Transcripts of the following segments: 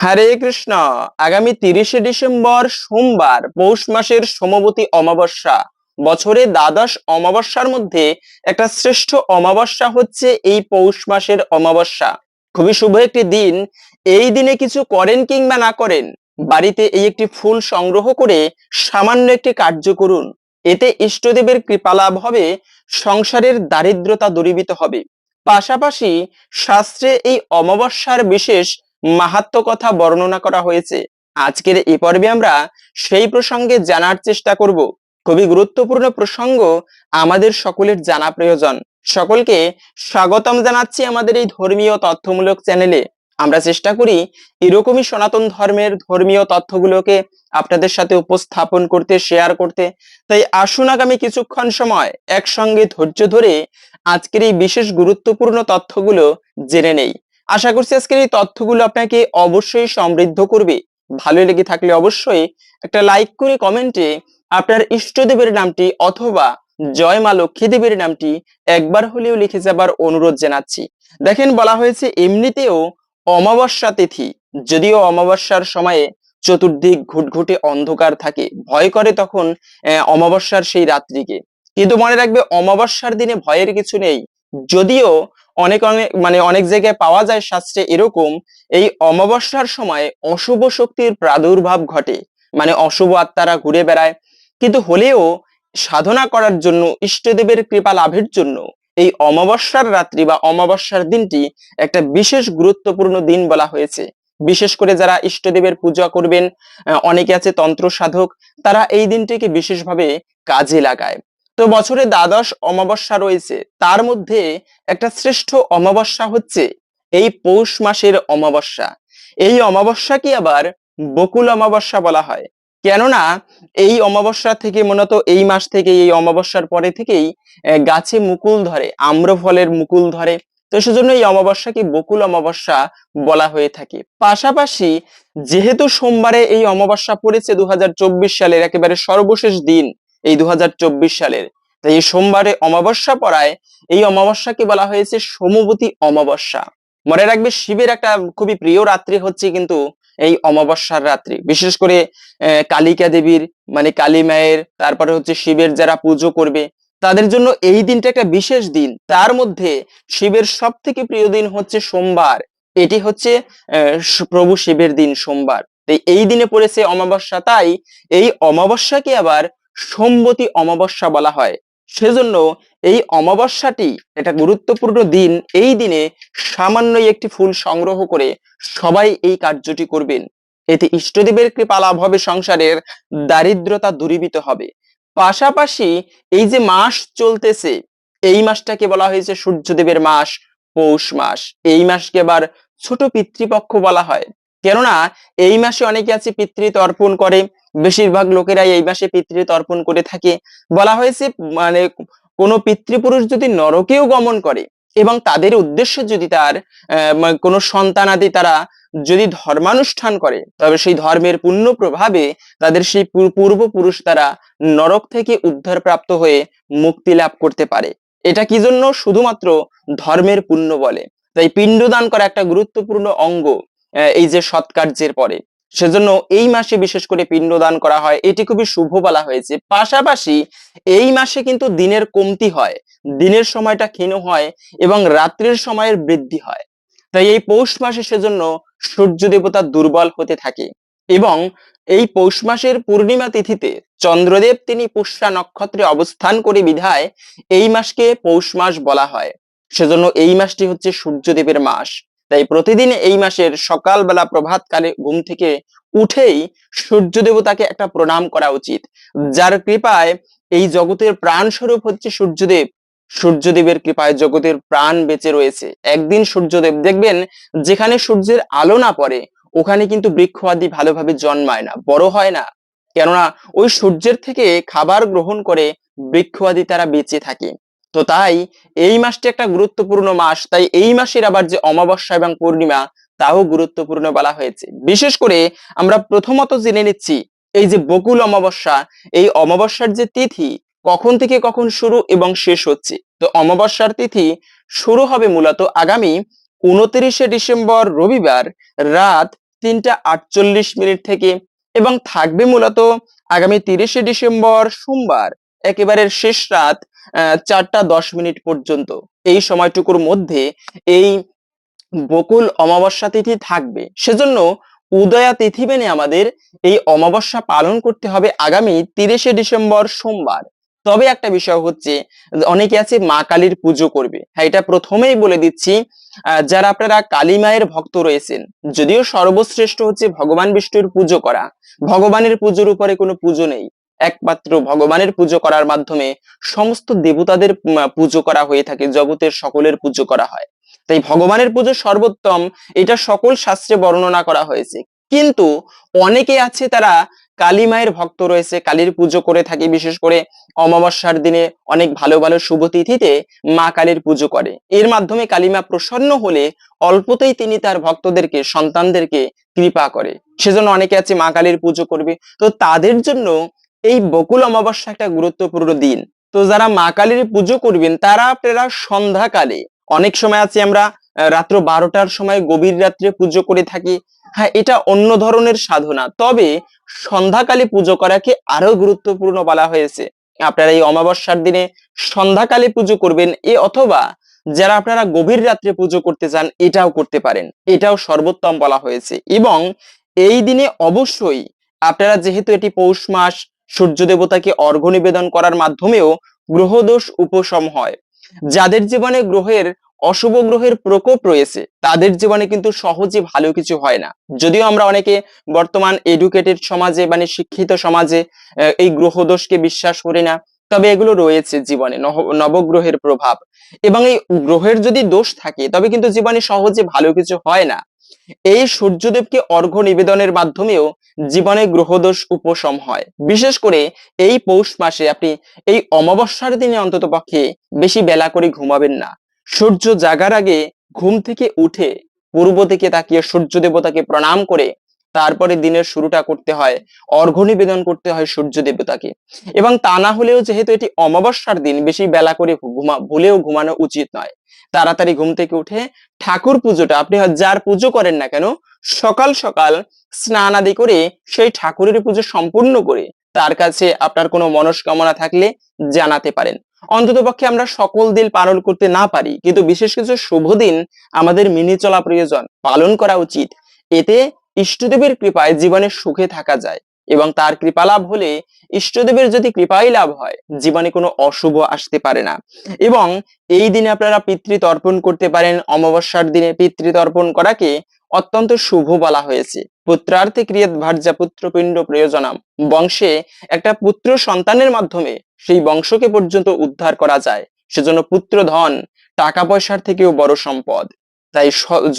হরে কৃষ্ণ। আগামী তিরিশে ডিসেম্বর সোমবার, পৌষ মাসের সমবতী অমাবস্যা। বছরে দ্বাদশ অমাবস্যার মধ্যে একটা শ্রেষ্ঠ অমাবস্যা হচ্ছে এই পৌষ মাসের অমাবস্যা। খুবই শুভ একটি দিন। এই দিনে কিছু করেন কিংবা না করেন, বাড়িতে এই একটি ফুল সংগ্রহ করে সামান্য একটি কার্য করুন। এতে ইষ্টদেবের কৃপা লাভ হবে, সংসারের দারিদ্রতা দূরীভূত হবে। পাশাপাশি শাস্ত্রে এই অমাবস্যার বিশেষ মাহাত্ম কথা বর্ণনা করা হয়েছে। আজকের এই পর্বে আমরা সেই প্রসঙ্গে জানার চেষ্টা করব। খুবই গুরুত্বপূর্ণ প্রসঙ্গ আমাদের সকলের জানা প্রয়োজন। সকলকে স্বাগতম জানাচ্ছি আমাদের এই ধর্মীয় তথ্যমূলক চ্যানেলে। আমরা চেষ্টা করি এরকমই সনাতন ধর্মের ধর্মীয় তথ্যগুলোকে আপনাদের সাথে উপস্থাপন করতে শেয়ার করতে। তাই আসুন আগামী কিছুক্ষণ সময় একসঙ্গে ধৈর্য ধরে আজকের এই বিশেষ গুরুত্বপূর্ণ তথ্যগুলো জেনে নেই। আশা করছি আজকের এই তথ্যগুলো আপনাকে অবশ্যই সমৃদ্ধ করবে। ভালো লেগে থাকলে অবশ্যই একটা লাইক করে কমেন্টে আপনার ইষ্টদেবের নামটি অথবা জয় মা লক্ষ্মী দেবীর নামটি একবার হলেও লিখে যাবার অনুরোধ জানাচ্ছি। দেখেন বলা হয়েছে, এমনিতেও অমাবস্যা তিথি। যদিও অমাবস্যার সময়ে চতুর্দিক ঘুটঘুটে অন্ধকার থাকে। ভয় করে তখন অমাবস্যার সেই রাত্রিকে। কিন্তু মনে রাখবে, অমাবস্যার দিনে ভয়ের কিছু নেই। যদিও অনেক অনেক মানে অনেক জায়গায় পাওয়া যায় শাস্ত্রে এরকম, এই অমাবস্যার সময় অশুভ শক্তির প্রাদুর্ভাব ঘটে। মানে অশুভ আত্মারা ঘুরে বেড়ায়। কিন্তু হলেও সাধনা করার জন্য, ইষ্টদেবের কৃপা লাভের জন্য এই অমাবস্যার রাত্রি বা অমাবস্যার দিনটি একটা বিশেষ গুরুত্বপূর্ণ দিন বলা হয়েছে। বিশেষ করে যারা ইষ্টদেবের পূজা করবেন অনেকে আছে তন্ত্র সাধক তারা এই দিনটিকে বিশেষভাবে কাজে লাগায়। তো বছরে দ্বাদশ অমাবস্যা রয়েছে। তার মধ্যে একটা শ্রেষ্ঠ অমাবস্যা হচ্ছে এই পৌষ মাসের অমাবস্যা। এই অমাবস্যাকে আবার বকুল অমাবস্যা বলা হয়। কেননা এই অমাবস্যা থেকে মূলত এই মাস থেকে এই অমাবস্যার পরে থেকেই গাছে মুকুল ধরে আম্র ফলের মুকুল ধরে। তো সেজন্য এই অমাবস্যাকে বকুল অমাবস্যা বলা হয়ে থাকে। পাশাপাশি যেহেতু সোমবারে এই অমাবস্যা পড়েছে দু হাজার চব্বিশ সালের একেবারে সর্বশেষ দিন এই দু হাজার চব্বিশ সালের। তাই এই সোমবারে অমাবস্যা পড়ায় এই অমাবস্যাকে বলা হয়েছে সোমবতী অমাবস্যা। মনে রাখবে শিবের একটা খুবই প্রিয় রাত্রি হচ্ছে কিন্তু এই অমাবস্যার রাত্রি। বিশেষ করে কালিকা দেবীর মানে কালী মায়ের, তারপরে হচ্ছে শিবের যারা পুজো করবে, তাদের জন্য এই দিনটা একটা বিশেষ দিন। তার মধ্যে শিবের সব থেকে প্রিয় দিন হচ্ছে সোমবার। এটি হচ্ছে প্রভু শিবের দিন সোমবার। এই দিনে পড়েছে অমাবস্যা। তাই এই অমাবস্যাকে আবার সোমবতী অমাবস্যা বলা হয়। সেজন্য এই অমাবস্যাটি একটা গুরুত্বপূর্ণ দিন। এই দিনে সামান্যই একটি ফুল সংগ্রহ করে সবাই এই কার্যটি করবেন। এতে ইষ্টদেবের কৃপা লাভ হবে, সংসারের দারিদ্রতা দূরীভূত হবে। পাশাপাশি এই যে মাস চলতেছে, এই মাসটাকে বলা হয়েছে সূর্যদেবের মাস, পৌষ মাস। এই মাসকে আবার ছোট পিতৃপক্ষ বলা হয়। কেননা, এই মাসে অনেকে আছে পিতৃ তর্পণ করে বেশিরভাগ লোকেরাই এই মাসে পিতৃ তর্পণ করে থাকে। বলা হয়েছে মানে কোনো পিতৃপুরুষ যদি নরকেও গমন করে এবং তাদের উদ্দেশ্যে যদি তার কোনো সন্তানাদি তারা যদি ধর্মানুষ্ঠান করে, তবে সেই ধর্মের পুণ্য প্রভাবে তাদের সেই পূর্বপুরুষ তারা নরক থেকে উদ্ধার প্রাপ্ত হয়ে মুক্তি লাভ করতে পারে। এটা কি জন্য? শুধুমাত্র ধর্মের পুণ্য বলে। তাই পিণ্ডদান করা একটা গুরুত্বপূর্ণ অঙ্গ এই যে সৎকার্যের পরে। সেজন্য এই মাসে বিশেষ করে পিণ্ডদান করা হয়। এটি খুবই শুভ বলা হয়েছে। পাশাপাশি এই মাসে কিন্তু দিনের কমতি হয়। দিনের সময়টা ক্ষীণ হয় এবং রাত্রির সময়ের বৃদ্ধি হয়। তাই এই পৌষ মাসে সেজন্য সূর্য দেবতা দুর্বল হতে থাকে এবং এই পৌষ মাসের পূর্ণিমা তিথিতে চন্দ্রদেব তিনি পুষ্যা নক্ষত্রে অবস্থান করে বিধায় এই মাসকে পৌষ মাস বলা হয়। সেজন্য এই মাসটি হচ্ছে সূর্যদেবের মাস। তাই প্রতিদিন এই মাসের সকালবেলা প্রভাতকালে ঘুম থেকে উঠেই সূর্য দেবতাকে একটা প্রণাম করা উচিত। যার কৃপায় এই জগতের প্রাণ স্বরূপ হচ্ছে সূর্যদেব। সূর্যদেবের কৃপায় জগতের প্রাণ বেঁচে রয়েছে। একদিন সূর্যদেব দেখবেন যেখানে সূর্যের আলো না পড়ে, ওখানে কিন্তু বৃক্ষ আদি ভালোভাবে জন্মায় না, বড় হয় না। কেননা ওই সূর্যের থেকে খাবার গ্রহণ করে বৃক্ষ আদি তারা বেঁচে থাকে। তো তাই এই মাসটি একটা গুরুত্বপূর্ণ মাস। তাই এই মাসের আবার যে অমাবস্যা এবং পূর্ণিমা, তাও গুরুত্বপূর্ণ বলা হয়েছে। বিশেষ করে আমরা প্রথমত জেনে নিচ্ছি এই যে বকুল অমাবস্যা, এই অমাবস্যার যে তিথি কখন থেকে কখন শুরু এবং শেষ হচ্ছে? তো অমাবস্যার তিথি শুরু হবে মূলত আগামী উনত্রিশে ডিসেম্বর রবিবার রাত তিনটা আটচল্লিশ মিনিট থেকে এবং থাকবে মূলত আগামী তিরিশে ডিসেম্বর সোমবার, একেবারে শেষ রাত চারটা দশ মিনিট পর্যন্ত। এই সময়টুকুর মধ্যে এই বকুল অমাবস্যা তিথি থাকবে। সেজন্য উদয়া তিথি মেনে আমাদের এই অমাবস্যা পালন করতে হবে আগামী তিরিশে ডিসেম্বর সোমবার। তবে একটা বিষয় হচ্ছে, অনেকে আছে মা কালীর পুজো করবে। হ্যাঁ এটা প্রথমেই বলে দিচ্ছি যারা আপনারা কালী মায়ের ভক্ত রয়েছেন, যদিও সর্বশ্রেষ্ঠ হচ্ছে ভগবান বিষ্ণুর পুজো করা। ভগবানের পুজোর উপরে কোনো পুজো নেই। একমাত্র ভগবানের পুজো করার মাধ্যমে সমস্ত দেবতাদের পুজো করা হয়ে থাকে, জগতের সকলের পুজো করা হয়। তাই ভগবানের পুজো সর্বোত্তম, এটা সকল শাস্ত্রে বর্ণনা করা হয়েছে। কিন্তু অনেকে আছে তারা কালী মায়ের ভক্ত রয়েছে, কালীর পুজো করে থাকে, বিশেষ করে অমাবস্যার দিনে অনেক ভালো ভালো শুভ তিথিতে মা কালীর পুজো করে। এর মাধ্যমে কালীমা প্রসন্ন হলে অল্পতেই তিনি তার ভক্তদেরকে, সন্তানদেরকে কৃপা করে। সেজন্য অনেকে আছে মা কালীর পুজো করবে। তো তাদের জন্য এই বকুল অমাবস্যা একটা গুরুত্বপূর্ণ দিন। তো যারা মা কালীর পুজো করবেন, তারা আপনারা সন্ধ্যাকালে, অনেক সময় আছে আমরা রাত্র বারোটার সময় গভীর রাত্রে পুজো করে থাকি। হ্যাঁ এটা অন্য ধরনের সাধনা। তবে সন্ধ্যাকালে পুজো করাকে আরও গুরুত্বপূর্ণ বলা হয়েছে। আপনারা এই অমাবস্যার দিনে সন্ধ্যাকালে পুজো করবেন, এ অথবা যারা আপনারা গভীর রাত্রে পুজো করতে চান, এটাও করতে পারেন। এটাও সর্বোত্তম বলা হয়েছে। এবং এই দিনে অবশ্যই আপনারা যেহেতু এটি পৌষ মাস সূর্য দেবতাকে অর্ঘ্য নিবেদন করার মাধ্যমেও গ্রহদোষ উপশম হয়। যাদের জীবনে গ্রহের অশুভ গ্রহের প্রকোপ রয়েছে, তাদের জীবনে কিন্তু সহজে ভালো কিছু হয় না। যদিও আমরা অনেকে বর্তমান এডুকেটেড সমাজে মানে শিক্ষিত সমাজে এই গ্রহদোষকে বিশ্বাস করি না, তবে এগুলো রয়েছে জীবনে নবগ্রহের প্রভাব। এবং এই গ্রহের যদি দোষ থাকে, তবে কিন্তু জীবনে সহজে ভালো কিছু হয় না। এই সূর্যদেবকে অর্ঘ্য নিবেদনের মাধ্যমেও জীবনে গ্রহদোষ উপশম হয়। বিশেষ করে এই পৌষ মাসে আপনি এই অমাবস্যার দিনে অন্তত পক্ষে বেশি বেলা করে ঘুমাবেন না। সূর্য জাগার আগে ঘুম থেকে উঠে পূর্ব থেকে তাকিয়ে সূর্য দেবতাকে প্রণাম করে তারপরে দিনের শুরুটা করতে হয়, অর্ঘ্য নিবেদন করতে হয় সূর্য দেবতাকে। এবং তা না হলেও যেহেতু এটি অমাবস্যার দিন, বেশি বেলা করে ঘুমা, ভুলেও ঘুমানো উচিত নয়। তাড়াতাড়ি ঘুম থেকে উঠে ঠাকুর পুজোটা, আপনি যার পুজো করেন না কেন, সকাল সকাল স্নান আদি করে সেই ঠাকুরের পুজো সম্পূর্ণ করে তার কাছে আপনার কোনো মনস্কামনা থাকলে জানাতে পারেন। অন্তত পক্ষে আমরা সকল দিন পালন করতে না পারি, কিন্তু বিশেষ কিছু শুভ দিন আমাদের মেনে চলা প্রয়োজন, পালন করা উচিত। এতে ইষ্টদেবের কৃপায় জীবনে সুখে থাকা যায়। এবং তার কৃপা লাভ হলে ইষ্টদেবের যদি কৃপাই লাভ হয়, জীবনে কোনো অশুভ আসতে পারে না। এবং এই দিনে আপনারা পিতৃ তর্পণ করতে পারেন, অমাবস্যার দিনে পিতৃ তর্পণ করাকে অত্যন্ত শুভ বলা হয়েছে। পুত্রার্থে ক্রিয়াত ভার্যা পুত্রপিণ্ড প্রয়োজনাম। বংশে একটা পুত্র সন্তানের মাধ্যমে সেই বংশকে পর্যন্ত উদ্ধার করা যায়। সেজন্য পুত্র ধন টাকা পয়সার থেকেও বড় সম্পদ। তাই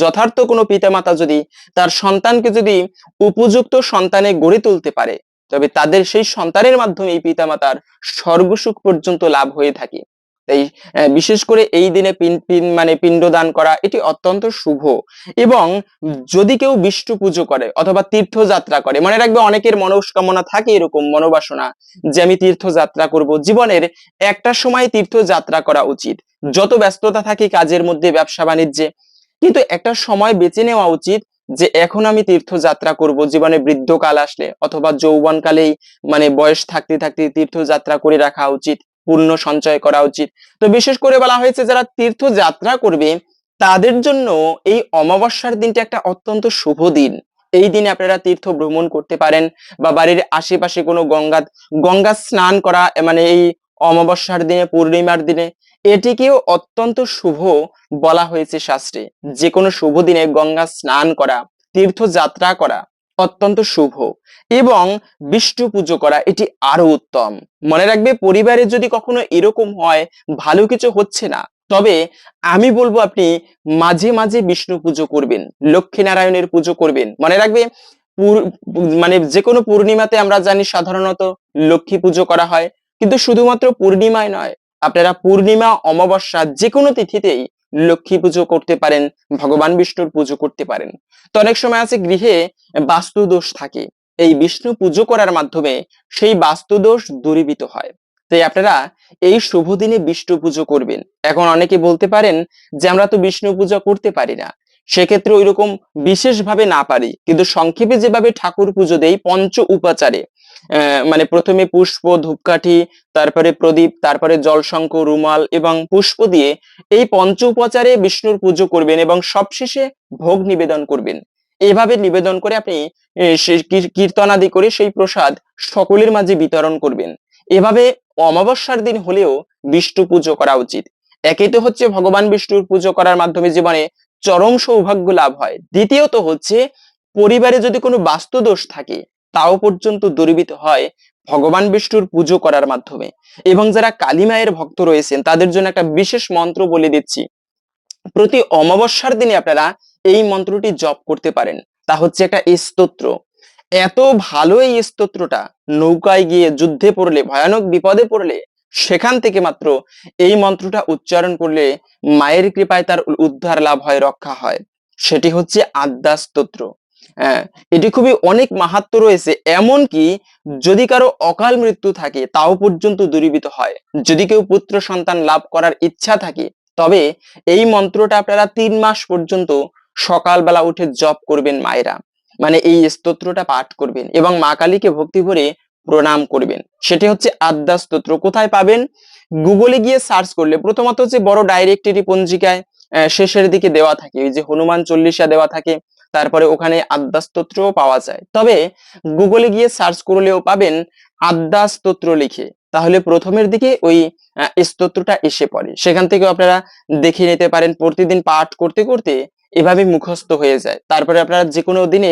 যথার্থ কোনো পিতামাতা যদি তার সন্তানকে যদি উপযুক্ত সন্তানে গড়ে তুলতে পারে, তবে তাদের সেই সন্তানের মাধ্যমে এই পিতামাতার স্বর্গসুখ পর্যন্ত লাভ হয়ে থাকে। তাই বিশেষ করে এই দিনে মানে পিণ্ডদান করা, এটি অত্যন্ত শুভ। এবং যদি কেউ বিষ্ণু পুজো করে অথবা তীর্থযাত্রা করে, মনে রাখবে অনেকের মনস্কামনা থাকে এরকম মনোবাসনা যে আমি তীর্থযাত্রা করব। জীবনের একটা সময় তীর্থযাত্রা করা উচিত। যত ব্যস্ততা থাকে কাজের মধ্যে ব্যবসা বাণিজ্যে কিন্তু একটা সময় বেছে নেওয়া উচিত যে এখন আমি তীর্থযাত্রা করব, জীবনে বৃদ্ধকাল আসলে অথবা যৌবনকালেই মানে বয়স থাকতে থাকতে তীর্থযাত্রা করে রাখা উচিত, পূর্ণ সঞ্চয় করা উচিত। তো বিশেষ করে বলা হয়েছে যারা তীর্থযাত্রা করবে, তাদের জন্য এই অমাবস্যার দিনটা একটা অত্যন্ত শুভ দিন। এই দিনে আপনারা তীর্থ ভ্রমণ করতে পারেন বা বাড়ির আশেপাশে কোনো গঙ্গা গঙ্গা স্নান করা মানে এই অমাবস্যার দিনে, পূর্ণিমার দিনে এটিকেও অত্যন্ত শুভ বলা হয়েছে শাস্ত্রে। যে কোনো শুভ দিনে গঙ্গা স্নান করা, তীর্থযাত্রা করা অত্যন্ত শুভ এবং বিষ্ণু পুজো করা এটি আরও উত্তম। মনে রাখবে, পরিবারে যদি কখনো এরকম হয়, ভালো কিছু হচ্ছে না। তবে আমি বলব আপনি মাঝে মাঝে বিষ্ণু পুজো করবেন লক্ষ্মী নারায়ণের পুজো করবেন। মনে রাখবে মানে যে কোনো পূর্ণিমাতে আমরা জানি সাধারণত লক্ষ্মী পুজো করা হয়, কিন্তু শুধুমাত্র পূর্ণিমায় নয় আপনারা পূর্ণিমা, অমাবস্যা যে কোনো তিথিতেই লক্ষ্মী পুজো করতে পারেন, ভগবান বিষ্ণুর পুজো করতে পারেন। তো অনেক সময় আছে গৃহে বাস্তু দোষ থাকে। এই বিষ্ণু পুজো করার মাধ্যমে সেই বাস্তু দোষ দূরীভূত হয়। তাই আপনারা এই শুভ দিনে বিষ্ণু পুজো করবেন। এখন অনেকে বলতে পারেন যে, আমরা তো বিষ্ণু পূজা করতে পারি না। সেক্ষেত্রে ওইরকম বিশেষভাবে না পারি। কিন্তু সংক্ষেপে যেভাবে ঠাকুর পুজো দেই, পঞ্চ উপাচারে মানে প্রথমে পুষ্প, ধূপকাঠি, তারপরে প্রদীপ, তারপরে জলশঙ্খ, রুমাল এবং পুষ্প দিয়ে এই পঞ্চ উপাচারে বিষ্ণুর পুজো করবেন এবং সবশেষে ভোগ নিবেদন করবেন। এভাবে নিবেদন করে আপনি কীর্তনাদি করে সেই প্রসাদ সকলের মাঝে বিতরণ করবেন। এভাবে অমাবস্যার দিন হলেও বিষ্ণু পুজো করা উচিত। একে তো হচ্ছে ভগবান বিষ্ণুর পুজো করার মাধ্যমে জীবনে চরম সৌভাগ্য লাভ হয়। দ্বিতীয়ত হচ্ছে, পরিবারে যদি কোনো বাস্তুদোষ থাকে, তাও পর্যন্ত দূরীভূত হয় ভগবান বিষ্ণুর পুজো করার মাধ্যমে। এবং যারা কালী মায়ের ভক্ত রয়েছেন, তাদের জন্য একটা বিশেষ মন্ত্র বলে দিচ্ছি। প্রতি অমাবস্যার দিনে আপনারা এই মন্ত্রটি জপ করতে পারেন। তা হচ্ছে একটা স্তোত্র। এত ভালো এই স্তোত্রটা, নৌকায় গিয়ে যুদ্ধে পড়লে, ভয়ানক বিপদে পড়লে সেখান থেকে মাত্র এই মন্ত্রটা উচ্চারণ করলে মায়ের কৃপায় তার উদ্ধার লাভ হয়, রক্ষা হয়। সেটি হচ্ছে আদ্যা স্তোত্র। হ্যাঁ এটি খুবই অনেক মাহাত্ম রয়েছে এমন কি যদি কারও অকাল মৃত্যু থাকে, তাও পর্যন্ত দূরীভূত হয়। যদি কেউ পুত্র সন্তান লাভ করার ইচ্ছা থাকে, তবে এই মন্ত্রটা আপনারা তিন মাস পর্যন্ত সকালবেলা উঠে জপ করবেন মায়েরা। মানে এই স্তোত্রটা পাঠ করবেন এবং মা কালীকে ভক্তি ভরে প্রণাম করবেন। সেটি হচ্ছে আদ্যা স্তোত্র। কোথায় পাবেন? গুগলে গিয়ে সার্চ করলে, প্রথমত হচ্ছে বড় ডাইরেক্টরি পঞ্জিকায় শেষের দিকে দেওয়া থাকে। ওই যে হনুমান চল্লিশা দেওয়া থাকে, তারপরে ওখানে আদ্যা স্তোত্রও পাওয়া যায়। তবে গুগলে গিয়ে সার্চ করলেও পাবেন আদ্যা স্তোত্র লিখে। তাহলে প্রথমের দিকে ওই স্তোত্রটা এসে পড়ে। সেখান থেকে আপনারা দেখে নিতে পারেন। প্রতিদিন পাঠ করতে করতে এভাবে মুখস্থ হয়ে যায়। তারপরে আপনারা যে কোনো দিনে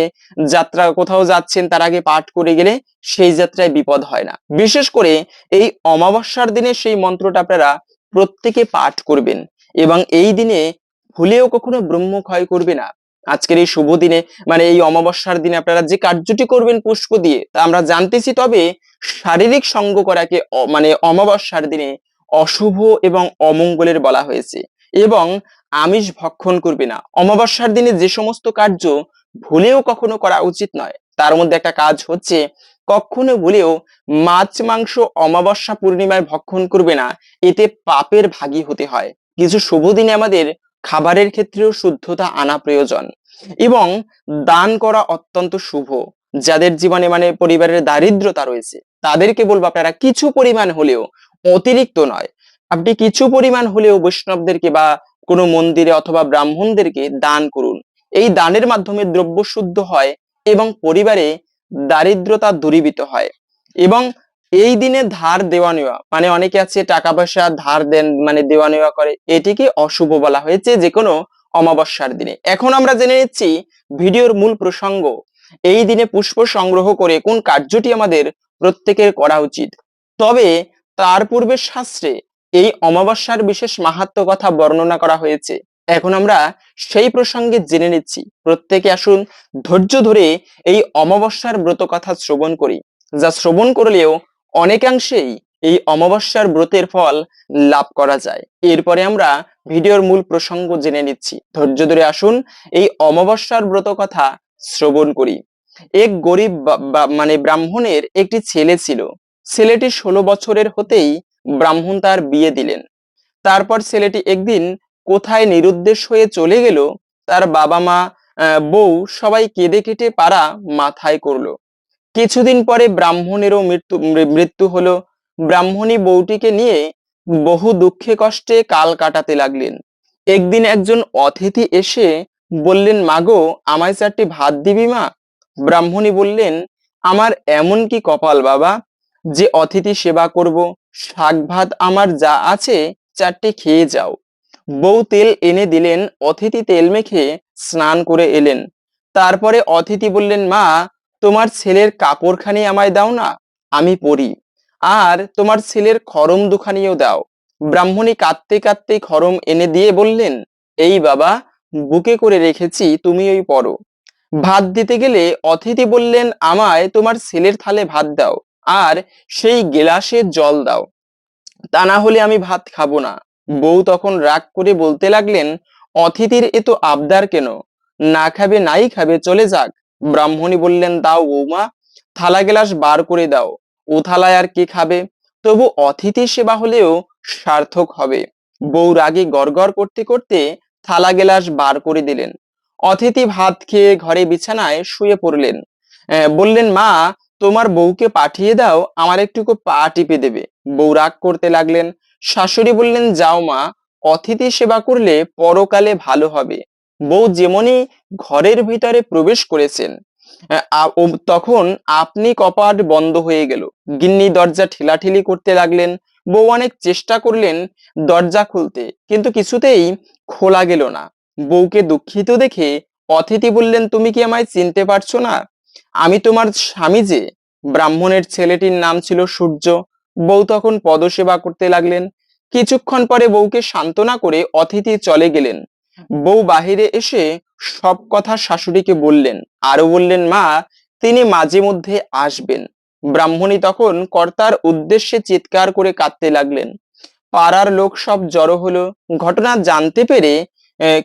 যাত্রা, কোথাও যাচ্ছেন, তার আগে পাঠ করে গেলে সেই যাত্রায় বিপদ হয় না। বিশেষ করে এই অমাবস্যার দিনে সেই মন্ত্রটা আপনারা প্রত্যেকে পাঠ করবেন এবং এই দিনে ভুলেও কখনো ব্রহ্ম ক্ষয় করবে না। আজকের এই শুভ দিনে মানে এই অমাবস্যার দিনে আপনারা যে কার্যটি করবেন পুষ্প দিয়ে, তা আমরা জানতেছি তবে শারীরিক সঙ্গ করাকে মানে অমাবস্যার দিনে অশুভ এবং অমঙ্গলের বলা হয়েছে। এবং আমিষ ভক্ষণ করবে না। অমাবস্যার দিনে যে সমস্ত কার্য ভুলেও কখনো করা উচিত নয়। তার মধ্যে একটা কাজ হচ্ছে, কখনো ভুলেও মাছ, মাংস অমাবস্যা পূর্ণিমায় ভক্ষণ করবে না। এতে পাপের ভাগী হতে হয়। কিছু শুভ দিনে আমাদের খাবারের ক্ষেত্রেও শুদ্ধতা আনা প্রয়োজন এবং দান করা অত্যন্ত শুভ, যাদের জীবনে মানে পরিবারের দারিদ্রতা রয়েছে। তাদেরকে বলব আপনারা, কিছু পরিমাণ হলেও অতিরিক্ত নয়। আপনি কিছু পরিমাণ হলেও বৈষ্ণবদেরকে বা কোনো মন্দিরে অথবা ব্রাহ্মণদেরকে দান করুন। এই দানের মাধ্যমে দ্রব্য শুদ্ধ হয় এবং পরিবারে দারিদ্রতা দূরীভূত হয়। এবং এই দিনে ধার দেওয়া নেওয়া মানে অনেকে আছে টাকা পয়সা ধার দেন মানে দেওয়া নেওয়া করে, এটিকে অশুভ বলা হয়েছে যে কোনো অমাবস্যার দিনে। এখন আমরা জেনে নিচ্ছি ভিডিওর মূল প্রসঙ্গ। এই দিনে পুষ্প সংগ্রহ করে কোন কার্যটি আমাদের প্রত্যেকের করা উচিত। তবে তার পূর্বে শাস্ত্রে এই অমাবস্যার বিশেষ মাহাত্ম কথা বর্ণনা করা হয়েছে। এখন আমরা সেই প্রসঙ্গে জেনে নিচ্ছি। প্রত্যেকে আসুন ধৈর্য ধরে এই অমাবস্যার ব্রত কথা শ্রবণ করি, যা শ্রবণ করলেও অনেকাংশেই এই অমাবস্যার ব্রতের ফল লাভ করা যায়। এরপরে আমরা ভিডিওর মূল প্রসঙ্গ জেনে নিচ্ছি। ধৈর্য ধরে আসুন এই অমাবস্যার ব্রত কথা শ্রবণ করি। এক গরিব মানে ব্রাহ্মণের একটি ছেলে ছিল। ছেলেটি ষোলো বছরের হতেই ব্রাহ্মণ তার বিয়ে দিলেন। তারপর ছেলেটি একদিন কোথায় নিরুদ্দেশ হয়ে চলে গেল, তার বাবা মা বউ সবাই কেঁদে কেটে পাড়া মাথায় করল। কিছুদিন পরে ব্রাহ্মণেরও মৃত্যু মৃত্যু হলো। ব্রাহ্মণী বউটিকে নিয়ে বহু দুঃখে কষ্টে কাল কাটাতে লাগলেন। একদিন একজন অতিথি এসে বললেন, মাগো, আমায় চারটি ভাত দিবি মা? ব্রাহ্মণী বললেন, আমার এমন কি কপাল বাবা? যে অতিথি সেবা করব শাক ভাত আমার যা আছে চারটে খেয়ে যাও। বউ তেল এনে দিলেন, অতিথি তেল মেখে স্নান করে এলেন। তারপরে অতিথি বললেন, মা, তোমার ছেলের কাপড়খানি আমায় দাও না, আমি পরি। আর তোমার ছেলের খরম দুখানিও দাও। ব্রাহ্মণী কাঁদতে কাঁদতে খরম এনে দিয়ে বললেন, এই বাবা, বুকে করে রেখেছি তুমি ওই পরো। ভাত দিতে গেলে অতিথি বললেন, আমায় তোমার ছেলের থালে ভাত দাও। আর সেই গেলাসে জল দাও। তা না হলে আমি ভাত খাব না। বউ তখন রাগ করে বলতে লাগলেন, অতিথির এ তো আবদার কেন? না খাবে, নাই খাবে, চলে যাক। ব্রাহ্মণী বললেন, দাও বৌমা, থালা গেলাস বার করে দাও। ও থালায় আর কে খাবে? তবু অতিথি সেবা হলেও সার্থক হবে। বউ রাগে গড়গড় করতে করতে থালা গেলাস বার করে দিলেন। অতিথি ভাত খেয়ে ঘরে বিছানায় শুয়ে পড়লেন। বললেন, মা তোমার বউকে পাঠিয়ে দাও, আমার একটুকু পা টিপে দেবে। বউ রাগ করতে লাগলেন। শাশুড়ি বললেন, যাও মা, অতিথি সেবা করলে পরকালে ভালো হবে। বউ যেমনই ঘরের ভিতরে প্রবেশ করেছেন তখন আপনি কপাট বন্ধ হয়ে গেল। গিন্নি দরজা ঠেলাঠেলি করতে লাগলেন। বউ অনেক চেষ্টা করলেন দরজা খুলতে, কিন্তু কিছুতেই খোলা গেল না। বউকে দুঃখিত দেখে অতিথি বললেন, তুমি কি আমায় চিনতে পারছ না? আমি তোমার স্বামী যে? ব্রাহ্মণের ছেলেটির নাম ছিল সূর্য। বউ তখন পদসেবা করতে লাগলেন। কিছুক্ষণ পরে বউকে সান্ত্বনা করে অতিথি চলে গেলেন। বউ বাহিরে এসে সব কথা শাশুড়িকে বললেন। আরও বললেন, মা, তিনি মাঝে মধ্যে আসবেন। ব্রাহ্মণী তখন কর্তার উদ্দেশ্যে চিৎকার করে কাঁদতে লাগলেন। পাড়ার লোক সব জড়ো হলো। ঘটনা জানতে পেরে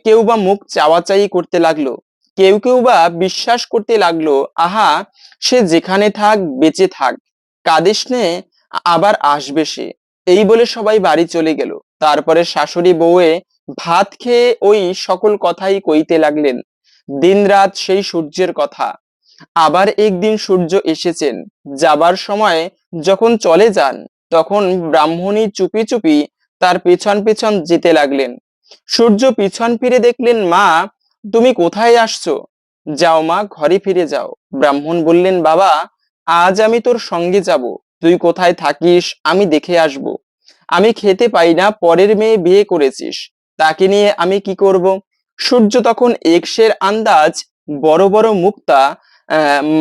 কেউ বা মুখ চাওয়াচাই করতে লাগল। কেউ কেউ বা বিশ্বাস করতে লাগল, আহা, সে যেখানে থাক, বেঁচে থাক। কাঁদিস নে আবার আসবে সে। এই বলে সবাই বাড়ি চলে গেল। তারপরে শাশুড়ি বউয়ে ভাত খেয়ে ওই সকল কথাই কইতে লাগলেন। দিনরাত সেই সূর্যের কথা। আবার একদিন সূর্য এসেছেন। যাবার সময় যখন চলে যান, তখন ব্রাহ্মণী চুপি চুপি তার পেছন পেছন যেতে লাগলেন। সূর্য পিছন ফিরে দেখলেন, মা তুমি কোথায় আসছো? যাও মা, ঘরে ফিরে যাও। ব্রাহ্মণ বললেন, বাবা, আজ আমি তোর সঙ্গে যাব। তুই কোথায় থাকিস আমি দেখে আসব। আমি খেতে পাই না, পরের মেয়ে বিয়ে করেছিস। তাকে নিয়ে আমি কি করব? সূর্য তখন এক্সের আন্দাজ বড় বড় মুক্তা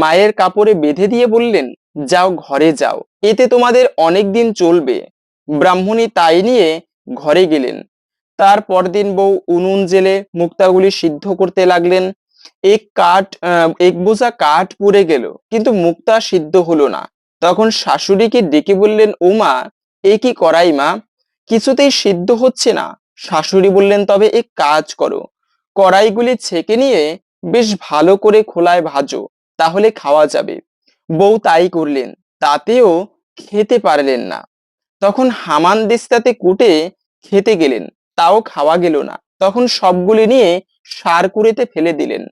মায়ের কাপড়ে বেঁধে দিয়ে বললেন, যাও, ঘরে যাও। এতে তোমাদের অনেক দিন চলবে। ব্রাহ্মণী তাই নিয়ে ঘরে গেলেন। তার পরদিন বউ উনুন জেলে মুক্তাগুলি সিদ্ধ করতে লাগলেন। এক কাঠ এক বোঝা কাঠ পুড়ে গেল, কিন্তু মুক্তা সিদ্ধ হলো না। তখন শাশুড়িকে ডেকে বললেন ও মা এ কি করাই মা? কিছুতেই সিদ্ধ হচ্ছে না। শাশুড়ি বললেন, তবে এক কাজ করো। কড়াইগুলি ছেঁকে নিয়ে বেশ ভালো করে খোলায় ভাজো, তাহলে খাওয়া যাবে। বউ তাই করলেন, তাতেও খেতে পারলেন না। তখন হামান দিস্তাতে কুটে খেতে গেলেন। তাও খাওয়া গেল না। তখন সবগুলি নিয়ে সার কুড়েতে ফেলে দিলেন।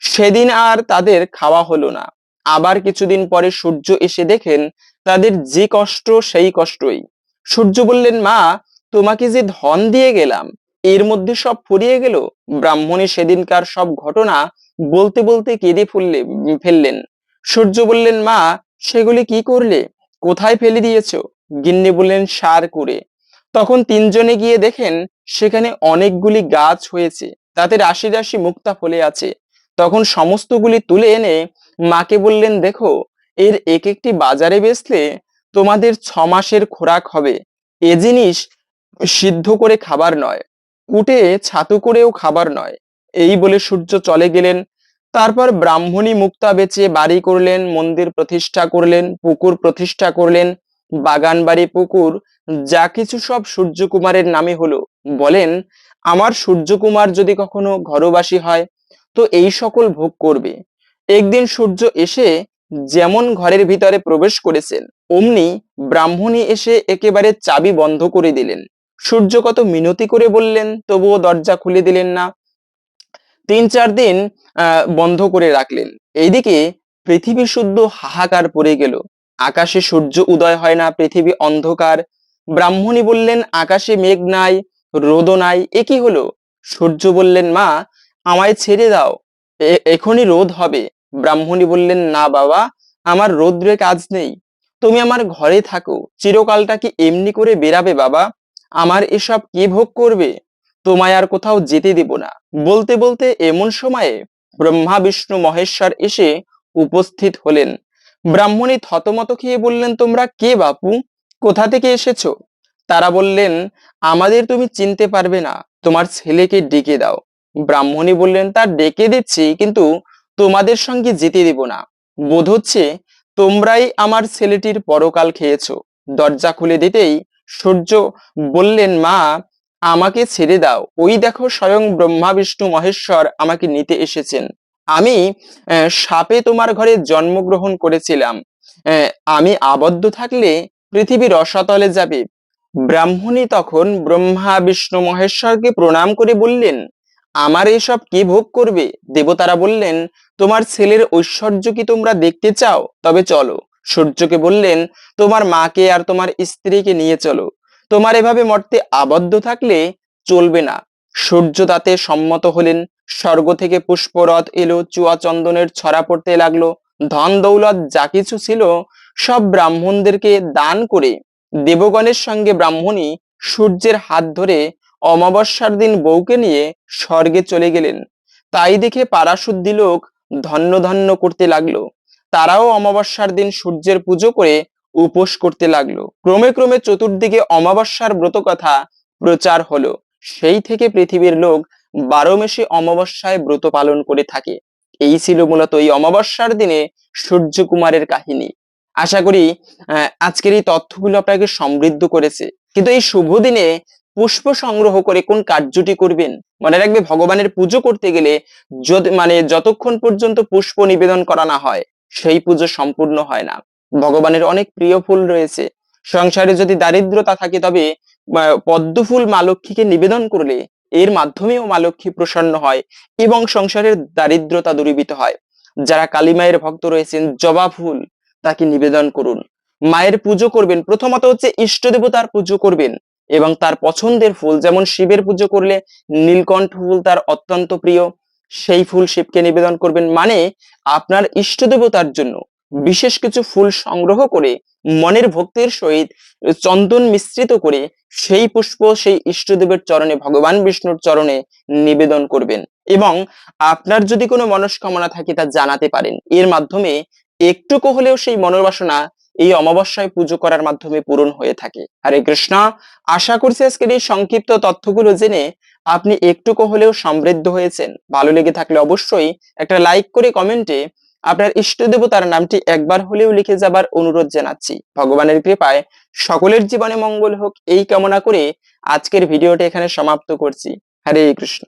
সেদিন আর তাদের খাওয়া হলো না। আবার কিছুদিন পরে সূর্য এসে দেখেন তাদের যে কষ্ট, সেই কষ্টই। সূর্য বললেন, মা, তোমাকে যে ধন দিয়ে গেলাম, এর মধ্যে সব ফুরিয়ে গেল? ব্রাহ্মণী সেদিনকার সব ঘটনা বলতে বলতে কেঁদে ফুললে, ফেললেন। সূর্য বললেন, মা, সেগুলি কি করলে? কোথায় ফেলে দিয়েছ? গিন্নি বললেন, সার করে তখন তিনজনে গিয়ে দেখেন সেখানে অনেকগুলি গাছ হয়েছে, তাতে রাশি রাশি মুক্তা ফলে আছে। তখন সমস্তগুলি তুলে এনে মাকে বললেন, দেখো, এর এক একটি বাজারে বেচলে তোমাদের ছ মাসের খোরাক হবে। এ জিনিস সিদ্ধ করে খাবার নয়, কুটে ছাতু করেও খাবার নয়। এই বলে সূর্য চলে গেলেন। তারপর ব্রাহ্মণী মুক্তা বেচে বাড়ি করলেন, মন্দির প্রতিষ্ঠা করলেন, পুকুর প্রতিষ্ঠা করলেন। বাগান বাড়ি পুকুর, যা কিছু সব সূর্যকুমারের নামে হলো। বলেন, আমার সূর্যকুমার যদি কখনো ঘরবাসী হয়, তো এই সকল ভোগ করবে। একদিন সূর্য এসে যেমন ঘরের ভিতরে প্রবেশ করেছেন, অমনি ব্রাহ্মণী এসে একেবারে চাবি বন্ধ করে দিলেন। সূর্য কত মিনতি করে বললেন, তবুও দরজা খুলে দিলেন না। তিন চার দিন বন্ধ করে রাখলেন। এইদিকে পৃথিবী শুদ্ধ হাহাকার পড়ে গেল। আকাশে সূর্য উদয় হয় না, পৃথিবী অন্ধকার। ব্রাহ্মণী বললেন, আকাশে মেঘ নাই, রোদও নাই, এ কি হলো? সূর্য বললেন, মা, আমায় ছেড়ে দাও এখনই রোদ হবে। ব্রাহ্মণী বললেন, না বাবা, আমার রোদ্রে কাজ নেই। তুমি আমার ঘরে থাকো, চিরকালটা কি এমনি করে বেরাবে বাবা? আমার এসব কে ভোগ করবে? তোমায় আর কোথাও যেতে দেব না। বলতে বলতে এমন সময়ে ব্রহ্মা, বিষ্ণু, মহেশ্বর এসে উপস্থিত হলেন। ব্রাহ্মণী থতমত খেয়ে বললেন, তোমরা কে বাপু? কোথা থেকে এসেছ? তারা বললেন, আমাদের তুমি চিনতে পারবে না, তোমার ছেলেকে ডেকে দাও। ব্রাহ্মণী বললেন তার ডেকে দিচ্ছি, কিন্তু তোমাদের সঙ্গে যেতে দেব না। বোধ হচ্ছে তোমরাই আমার ছেলেটির পরকাল খেয়েছো। দরজা খুলে দিতেই সূর্য বললেন, মা, আমাকে ছেড়ে দাও। ওই দেখো স্বয়ং ব্রহ্মা বিষ্ণু মহেশ্বর আমাকে নিতে এসেছেন। আমি সাপে তোমার ঘরে জন্মগ্রহণ করেছিলাম। আমি আবদ্ধ থাকলে পৃথিবীর রসাতলে যাবে। ব্রাহ্মণী তখন ব্রহ্মা, বিষ্ণু, মহেশ্বরকে প্রণাম করে বললেন, আমার এসব কে ভোগ করবে? দেবতারা বললেন, তোমার ছেলের ঐশ্বর্য কি তোমরা দেখতে চাও? তবে চলো। সূর্যকে বললেন, তোমার মাকে আর তোমার স্ত্রীকে নিয়ে চলো। তোমার এভাবে মর্তে আবদ্ধ থাকলে চলবে না। সূর্য তাতে সম্মত হলেন স্বর্গ থেকে পুষ্পরথ এলো, চুয়া চন্দনের ছড়া পড়তে লাগল। ধন দৌলত যা কিছু ছিল, সব ব্রাহ্মণদেরকে দান করে দেবগণের সঙ্গে ব্রাহ্মণী সূর্যের হাত ধরে অমাবস্যার দিন বউকে নিয়ে স্বর্গে চলে গেলেন। তাই দেখে পারাশুদ্ধি লোক ধন্য ধন্য করতে লাগল। তারাও অমাবস্যার দিন সূর্যের পুজো করে উপোস করতে লাগল। ক্রমে ক্রমে চতুর্দিকে অমাবস্যার ব্রত কথা প্রচার হলো। সেই থেকে পৃথিবীর লোক বারো মেশে অমাবস্যায় ব্রত পালন করে থাকে। এই ছিল মূলত এই অমাবস্যার দিনে সূর্যকুমারের কাহিনী। আশা করি আজকের এই তথ্যগুলো আপনাকে সমৃদ্ধ করেছে। কিন্তু এই শুভ দিনে পুষ্প সংগ্রহ করে কোন কার্যটি করবেন? মনে রাখবে ভগবানের পুজো করতে গেলে মানে যতক্ষণ পর্যন্ত পুষ্প নিবেদন করা না হয় সেই পুজো সম্পূর্ণ হয় না। ভগবানের অনেক প্রিয় ফুল রয়েছে। সংসারে যদি দারিদ্রতা থাকে তবে আহ, পদ্ম ফুল মা লক্ষ্মীকে নিবেদন করলে এর মাধ্যমেও মা লক্ষ্মী প্রসন্ন হয় এবং সংসারের দারিদ্রতা দূরীভূত হয়। যারা কালী মায়ের ভক্ত রয়েছেন, জবা ফুল তাকে নিবেদন করুন। মায়ের পুজো করবেন, প্রথমত হচ্ছে ইষ্ট দেবতার পুজো করবেন এবং তার পছন্দের ফুল, যেমন শিবের পুজো করলে নীলকণ্ঠ ফুল তার অত্যন্ত প্রিয়, সেই ফুল শিবকে নিবেদন করবেন। মানে আপনার ইষ্ট দেবতার জন্য বিশেষ কিছু ফুল সংগ্রহ করে মনের ভক্তির সহিত চন্দন মিশ্রিত করে সেই পুষ্প সেই ইষ্টদেবের চরণে, ভগবান বিষ্ণুর চরণে নিবেদন করবেন। এবং আপনার যদি কোনো মনস্কামনা থাকে তা জানাতে পারেন। এর মাধ্যমে একটুকু হলেও সেই মনোবাসনা এই অমাবস্যায় পুজো করার মাধ্যমে পূরণ হয়ে থাকে। হরে কৃষ্ণ, আশা করছি আজকের এই সংক্ষিপ্ত তথ্যগুলো জেনে আপনি একটুকু হলেও সমৃদ্ধ হয়েছেন। ভালো লেগে থাকলে অবশ্যই একটা লাইক করে কমেন্টে আপনার ইষ্ট দেবতার নামটি একবার হলেও লিখে যাবার অনুরোধ জানাচ্ছি। ভগবানের কৃপায় সকলের জীবনে মঙ্গল হোক, এই কামনা করে আজকের ভিডিওটি এখানে সমাপ্ত করছি। হরে কৃষ্ণ।